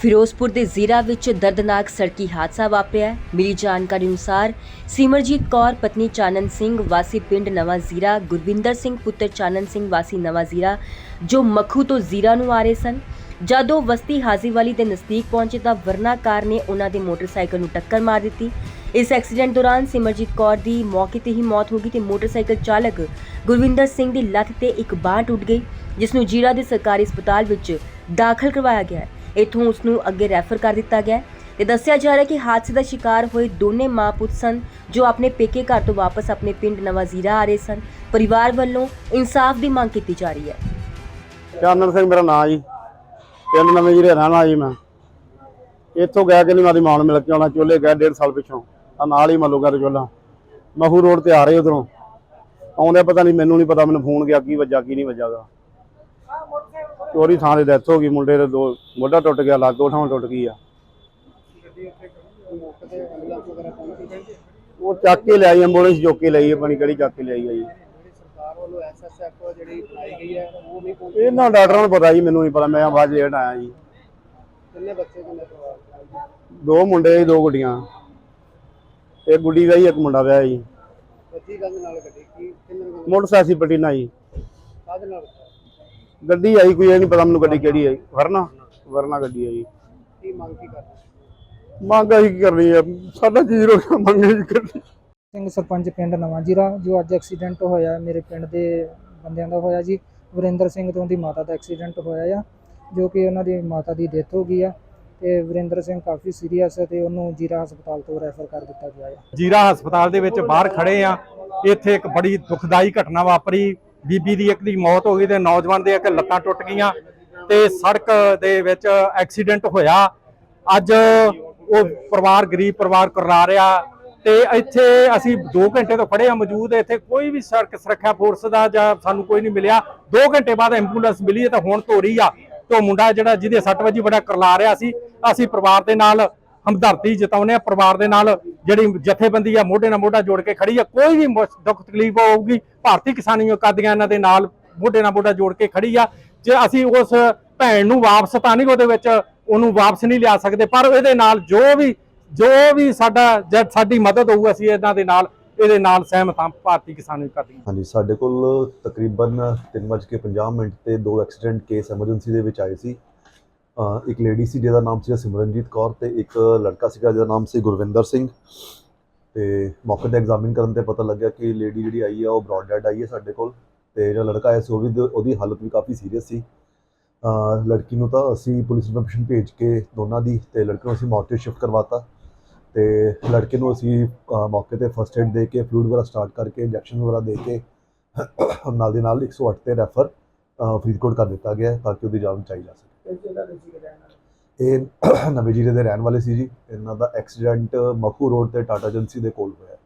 ਫਿਰੋਜ਼ਪੁਰ ਦੇ ਜ਼ੀਰਾ ਵਿੱਚ ਦਰਦਨਾਕ ਸੜਕੀ ਹਾਦਸਾ ਵਾਪਰਿਆ ਮਿਲੀ ਜਾਣਕਾਰੀ ਅਨੁਸਾਰ ਸਿਮਰਜੀਤ ਕੌਰ, ਪਤਨੀ ਚਾਨਨ ਸਿੰਘ, ਵਾਸੀ ਪਿੰਡ ਨਵਾਂ ਜ਼ੀਰਾ, ਗੁਰਵਿੰਦਰ ਸਿੰਘ, ਪੁੱਤਰ ਚਾਨਨ ਸਿੰਘ, ਵਾਸੀ ਨਵਾਂ ਜ਼ੀਰਾ, ਜੋ ਮੱਖੂ ਤੋਂ ਜ਼ੀਰਾ ਨੂੰ ਆ ਰਹੇ ਸਨ। ਜਦੋਂ ਵਸਤੀ ਹਾਜ਼ੀਵਾਲੀ ਦੇ ਨਜ਼ਦੀਕ ਪਹੁੰਚੇ ਤਾਂ ਵਰਨਾ ਕਾਰ ਨੇ ਉਹਨਾਂ ਦੇ ਮੋਟਰਸਾਈਕਲ ਨੂੰ ਟੱਕਰ ਮਾਰ ਦਿੱਤੀ। ਇਸ ਐਕਸੀਡੈਂਟ ਦੌਰਾਨ ਸਿਮਰਜੀਤ ਕੌਰ ਦੀ ਮੌਕੇ ਤੇ ਹੀ ਮੌਤ ਹੋ ਗਈ ਤੇ ਮੋਟਰਸਾਈਕਲ ਚਾਲਕ ਗੁਰਵਿੰਦਰ ਸਿੰਘ ਦੀ ਲੱਤ ਤੇ ਇੱਕ ਬਾਂਹ ਟੁੱਟ ਗਈ, ਜਿਸ ਨੂੰ ਜੀਰਾ ਦੇ ਸਰਕਾਰੀ ਹਸਪਤਾਲ ਵਿੱਚ ਦਾਖਲ ਕਰਵਾਇਆ ਗਿਆ ਹੈ। ਇੱਥੋਂ ਉਸ ਨੂੰ ਅੱਗੇ ਰੈਫਰ ਕਰ ਦਿੱਤਾ ਗਿਆ ਤੇ ਦੱਸਿਆ ਜਾ ਰਿਹਾ ਕਿ ਹਾਦਸੇ ਦਾ ਸ਼ਿਕਾਰ ਹੋਏ ਦੋਨੇ ਮਾਂ ਪੁੱਤ ਸਨ, ਜੋ ਆਪਣੇ ਪੇਕੇ ਘਰ ਤੋਂ ਵਾਪਸ ਆਪਣੇ ਪਿੰਡ ਨਵਾਜ਼ੀਰਾ ਆ ਰਹੇ ਸਨ। ਪਰਿਵਾਰ ਵੱਲੋਂ ਇਨਸਾਫ ਦੀ ਮੰਗ ਕੀਤੀ ਜਾ ਰਹੀ ਹੈ। ਚਾਨਣ ਸਿੰਘ ਮੇਰਾ ਨਾਂ ਜੀ। ਪਿੰਡ ਨਵੇਂ ਜਿਹੜੇ ਰਹਿਣਾ ਜੀ ਮੈਂ। ਇੱਥੋਂ ਗਿਆ ਕਿ ਨਹੀਂ ਮਾਰੀ ਮਾਂ ਨੂੰ ਮਿਲ ਕੇ ਆਉਣਾ, ਚੋਲੇ ਗਿਆ ਡੇਢ ਸਾਲ ਪਿੱਛੋਂ। ਆ ਨਾਲ ਹੀ ਮੱਲੂਗਾ ਤੇ ਮਹੂ ਰੋਡ ਤੇ ਆ ਰਹੇ ਉਧਰੋਂ। ਆਉਂਦੇ ਪਤਾ ਨਹੀਂ, ਮੈਨੂੰ ਨਹੀਂ ਪਤਾ, ਮੈਨੂੰ ਫੋਨ ਗਿਆ, ਕੀ ਵੱਜਾ, ਕੀ ਨਹੀਂ ਵੱਜਾਗਾ ਚੋਰੀ ਥਾਂ ਦੇ ਡੈਥ ਹੋ ਗਈ ਮੁੰਡੇ ਦੇ ਦੋ ਮੋਢਾ ਟੁੱਟ ਗਿਆ ਲੱਤ ਦੋ ਥਾਂ ਟੁੱਟ ਗਈ ਆ। ਉਹ ਚੱਕ ਕੇ ਲਿਆਈ ਐਂਬੂਲੈਂਸ ਚੁੱਕ ਕੇ ਲਈ ਆਪਣੀ ਕਿਹੜੀ ਚੱਕ ਕੇ ਲਿਆਈ ਆ ਜੀ। ਸਰਕਾਰ ਵੱਲੋਂ ਐਸਐਸਐਫ ਜਿਹੜੀ ਬਣਾਈ ਗਈ ਹੈ ਉਹ ਨਹੀਂ ਪਹੁੰਚੀ ਇਹਨਾਂ ਡਾਕਟਰਾਂ ਨੂੰ ਪਤਾ ਜੀ ਮੈਨੂੰ ਨਹੀਂ ਪਤਾ ਮੈਂ ਆਵਾਜ਼ ਲੇਟ ਆਇਆ ਜੀ। ਕਿੰਨੇ ਬੱਚੇ ਕਿੰਨੇ ਦੇ? ਮੁੰਡੇ ਦੋ ਗੁੱਡੀਆਂ। ਇੱਕ ਗੁੱਡੀ ਵਿਆਹੀ ਇੱਕ ਮੁੰਡਾ ਵਿਆਹਿਆ ਜੀ। ਮੋਟਰਸਾਈਕਲ ਪਟੀਨਾ ਜੀ। ਕਾਹਦੇ ਨਾਲ? ਗੱਡੀ ਆਈ ਕੋਈ ਇਹ ਨਹੀਂ ਪਤਾ ਮੈਨੂੰ ਗੱਡੀ ਕਿਹੜੀ ਹੈ ਵਰਨਾ ਵਰਨਾ ਗੱਡੀ ਜੀ ਕੀ ਮੰਗ ਕੀ ਕਰਦੇ? ਮੰਗ ਅਸੀਂ ਕੀ ਕਰਨੀ ਹੈ ਸਾਡਾ ਚੀਜ਼ ਰੋਕਿਆ ਮੰਗ ਅਸੀਂ ਕਰਨੀ? ਸਿੰਘ ਸਰਪੰਚ ਪਿੰਡ ਨਵਾਂ ਜੀਰਾ ਜੋ ਅੱਜ ਐਕਸੀਡੈਂਟ ਹੋਇਆ ਮੇਰੇ ਪਿੰਡ ਦੇ ਬੰਦਿਆਂ ਦਾ ਹੋਇਆ ਜੀ। ਵਰਿੰਦਰ ਸਿੰਘ ਤੋਂ ਦੀ ਮਾਤਾ ਦਾ ਐਕਸੀਡੈਂਟ ਹੋਇਆ ਆ ਜੋ ਕਿ ਉਹਨਾਂ ਦੀ ਮਾਤਾ ਦੀ ਡੈਥ ਹੋ ਗਈ ਆ। ਤੇ ਵਰਿੰਦਰ ਸਿੰਘ ਕਾਫੀ ਸੀਰੀਅਸ ਹੈ ਤੇ ਉਹਨੂੰ ਜੀਰਾ ਹਸਪਤਾਲ ਤੋਂ ਰੈਫਰ ਕਰ ਦਿੱਤਾ ਗਿਆ ਹੈ ਜੀਰਾ ਹਸਪਤਾਲ ਦੇ ਵਿੱਚ ਬਾਹਰ ਖੜੇ ਆ। ਇੱਥੇ ਇੱਕ ਬੜੀ ਦੁਖਦਾਈ ਘਟਨਾ ਵਾਪਰੀ। ਬੀਬੀ ਦੀ ਇੱਕ ਦੀ ਮੌਤ ਹੋ ਗਈ ਤੇ ਨੌਜਵਾਨ ਦੇ ਇੱਕ ਲੱਤਾਂ ਟੁੱਟ ਗਈਆਂ ਤੇ ਸੜਕ ਦੇ ਵਿੱਚ ਐਕਸੀਡੈਂਟ ਹੋਇਆ। ਅੱਜ ਉਹ ਪਰਿਵਾਰ ਗਰੀਬ ਪਰਿਵਾਰ ਕਰਲਾ ਰਿਹਾ ਤੇ ਇੱਥੇ ਅਸੀਂ 2 ਘੰਟੇ ਤੋਂ ਖੜੇ ਆ ਮੌਜੂਦ, ਇੱਥੇ ਕੋਈ ਵੀ ਸੜਕ ਸੁਰੱਖਿਆ ਫੋਰਸ ਦਾ ਜਾਂ ਸਾਨੂੰ ਕੋਈ ਨਹੀਂ ਮਿਲਿਆ। 2 ਘੰਟੇ ਬਾਅਦ ਐਂਬੂਲੈਂਸ ਮਿਲੀ ਹੈ ਤਾਂ ਹੁਣ ਤੋਂ ਰਹੀ ਆ ਤੇ ਉਹ ਮੁੰਡਾ ਜਿਹੜਾ ਜਿਹਦੇ ਸੱਟ ਵੱਜੀ ਬੜਾ ਕਰਲਾ ਰਿਹਾ ਸੀ। ਅਸੀਂ ਪਰਿਵਾਰ ਦੇ ਨਾਲ ਹਮਦਰਦੀ ਜਤਾਉਂਦੇ ਆ ਪਰਿਵਾਰ ਦੇ ਨਾਲ ਜਿਹੜੀ ਜਥੇਬੰਦੀ ਆ ਮੋਢੇ ਨਾਲ ਮੋਢਾ ਜੋੜ ਕੇ ਖੜੀ ਆ, ਕੋਈ ਵੀ ਦੁੱਖ ਤਕਲੀਫ ਹੋਊਗੀ ਭਾਰਤੀ ਕਿਸਾਨੀ ਕਾਦੀਆਂ ਇਹਨਾਂ ਦੇ ਨਾਲ ਮੋਢੇ ਨਾਲ ਮੋਢਾ ਜੋੜ ਕੇ ਖੜੀ ਆ। ਜੇ ਅਸੀਂ ਉਸ ਭੈਣ ਨੂੰ ਵਾਪਸ ਤਾਂ ਨਹੀਂ ਉਹਦੇ ਵਿੱਚ ਉਹਨੂੰ ਵਾਪਸ ਨਹੀਂ ਲਿਆ ਸਕਦੇ, ਪਰ ਇਹਦੇ ਨਾਲ ਜੋ ਵੀ ਜੋ ਵੀ ਸਾਡਾ ਜਦ ਸਾਡੀ ਮਦਦ ਹੋਊ ਅਸੀਂ ਇਹਨਾਂ ਦੇ ਨਾਲ, ਇਹਦੇ ਨਾਲ ਸਹਿਮਤ ਹਾਂ ਭਾਰਤੀ ਕਿਸਾਨੀ ਕਾਦੀਆਂ। ਹਾਂਜੀ, ਸਾਡੇ ਕੋਲ ਤਕਰੀਬਨ 3:50 ਮਿੰਟ ਤੇ ਦੋ ਐਕਸੀਡੈਂਟ ਕੇਸ ਐਮਰਜੈਂਸੀ ਦੇ ਵਿੱਚ ਆਏ ਸੀ। ਇੱਕ ਲੇਡੀ ਸੀ ਜਿਹਦਾ ਨਾਮ ਸੀ ਸਿਮਰਨਜੀਤ ਕੌਰ ਤੇ ਇੱਕ ਲੜਕਾ ਸੀਗਾ ਜਿਹਦਾ ਨਾਮ ਸੀ ਗੁਰਵਿੰਦਰ ਸਿੰਘ। ਤੇ ਮੌਕੇ ਤੇ ਐਗਜ਼ਾਮਿਨ ਕਰਨ ਤੇ ਪਤਾ ਲੱਗਿਆ ਕਿ ਲੇਡੀ ਜਿਹੜੀ ਆਈ ਹੈ ਉਹ ਬ੍ਰੌਡ ਡੈਡ ਆਈ ਹੈ ਸਾਡੇ ਕੋਲ ਤੇ ਜਿਹੜਾ ਲੜਕਾ ਆਇਆ ਸੀ, ਉਹ ਵੀ ਉਹਦੀ ਹਾਲਤ ਵੀ ਕਾਫੀ ਸੀਰੀਅਸ ਸੀ। ਲੜਕੀ ਨੂੰ ਤਾਂ ਅਸੀਂ ਪੁਲਿਸ ਇਨਫੋਰਮੇਸ਼ਨ ਭੇਜ ਕੇ ਦੋਨਾਂ ਦੀ ਤੇ ਲੜਕੇ ਨੂੰ ਅਸੀਂ ਮੌਕੇ ਸ਼ਿਫਟ ਕਰਵਾਤਾ ਤੇ ਲੜਕੇ ਨੂੰ ਅਸੀਂ ਮੌਕੇ ਤੇ ਫਸਟ ਏਡ ਦੇ ਕੇ ਫਲੂਇਡ ਵਗੈਰਾ ਸਟਾਰਟ ਕਰਕੇ ਇੰਜੈਕਸ਼ਨ ਵਗੈਰਾ ਦੇ ਕੇ ਨਾਲ ਦੇ ਨਾਲ 108 ਤੇ ਰੈਫਰ ਫਰੀਦਕੋਟ ਕਰ ਦਿੱਤਾ ਗਿਆ ਤਾਂ ਕਿ ਉਹਦੀ ਜਾਨ ਬਚਾਈ ਜਾ ਸਕੇ। ਇਹ ਨਵੇਂ ਜੀਰੇ ਦੇ ਰਹਿਣ ਵਾਲੇ ਸੀ ਜੀ। ਇਹਨਾਂ ਦਾ ਐਕਸੀਡੈਂਟ ਮਖੂ ਰੋਡ ਤੇ ਟਾਟਾ ਏਜੰਸੀ ਦੇ ਕੋਲ ਹੋਇਆ।